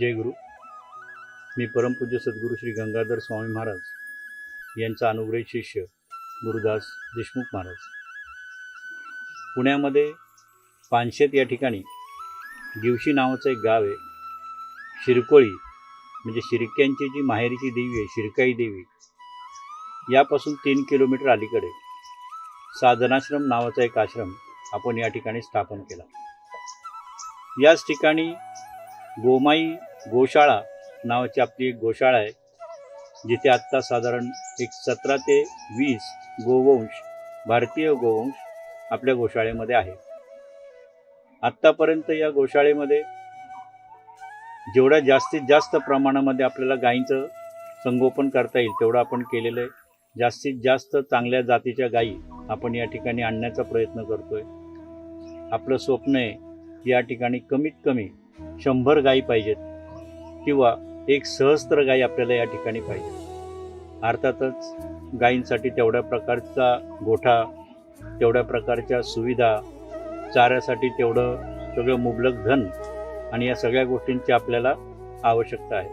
जय गुरु. मी परमपूज्य सद्गुरू श्री गंगाधर स्वामी महाराज यांचा अनुग्रही शिष्य गुरुदास देशमुख महाराज. पुण्यामध्ये पानशेत या ठिकाणी दिवशी नावाचं एक गाव आहे. शिरकोळी म्हणजे शिरक्यांची जी माहेरीची देवी आहे शिरकाई देवी यापासून तीन किलोमीटर अलीकडे साधनाश्रम नावाचा एक आश्रम आपण या ठिकाणी स्थापन केला. याच ठिकाणी गोमाई गोशाळा नावाची आपली एक गोशाळा आहे जिथे आत्ता साधारण एक सतरा ते वीस गोवंश भारतीय गोवंश आपल्या गोशाळेमध्ये आहे. आत्तापर्यंत या गोशाळेमध्ये जेवढ्या जास्तीत जास्त प्रमाणामध्ये आपल्याला गायींचं संगोपन करता येईल तेवढं आपण केलेलं आहे. जास्तीत जास्त चांगल्या जातीच्या गायी आपण या ठिकाणी आणण्याचा प्रयत्न करतोय. आपलं स्वप्न आहे की या ठिकाणी कमीत कमी शंभर गायी पाहिजेत किंवा एक सहस्त्र गायी आपल्याला या ठिकाणी पाहिजे अर्थातच गायींसाठी तेवढ्या प्रकारचा गोठा तेवढ्या प्रकारच्या सुविधा चाऱ्यासाठी तेवढं सगळं मुबलक धन आणि या सगळ्या गोष्टींची आपल्याला आवश्यकता आहे.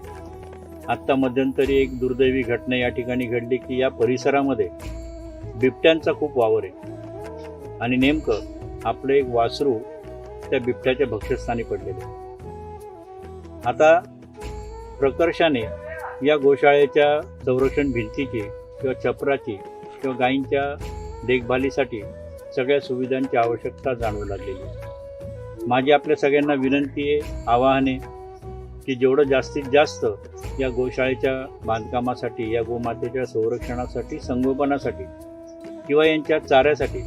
आत्ता मध्यंतरी एक दुर्दैवी घटना या ठिकाणी घडली की या परिसरामध्ये बिबट्यांचा खूप वावर आहे आणि नेमकं आपलं एक वासरू त्या बिबट्याच्या भक्षस्थानी पडलेलं आहे. आता प्रकर्षाने या गोशाळेच्या संरक्षण भिंतीची किंवा छपराची किंवा गायींच्या देखभालीसाठी सगळ्या सुविधांची आवश्यकता जाणवू लागलेली आहे. माझी आपल्या सगळ्यांना विनंती आहे आवाहन आहे की जेवढं जास्तीत जास्त या गोशाळेच्या बांधकामासाठी या गोमातेच्या संरक्षणासाठी संगोपनासाठी किंवा यांच्या चाऱ्यासाठी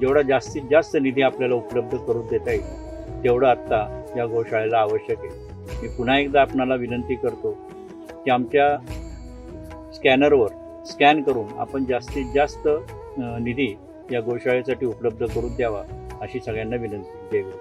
जेवढा जास्तीत जास्त निधी आपल्याला उपलब्ध करून देता येईल तेवढं आत्ता या गोशाळेला आवश्यक आहे. मी पुन्हा एकदा आपणाला विनंती करतो की आमच्या स्कॅनरवर स्कॅन करून आपण जास्तीत जास्त निधी या गोशाळेसाठी उपलब्ध करून द्यावा अशी सगळ्यांना विनंती. जय गुरु.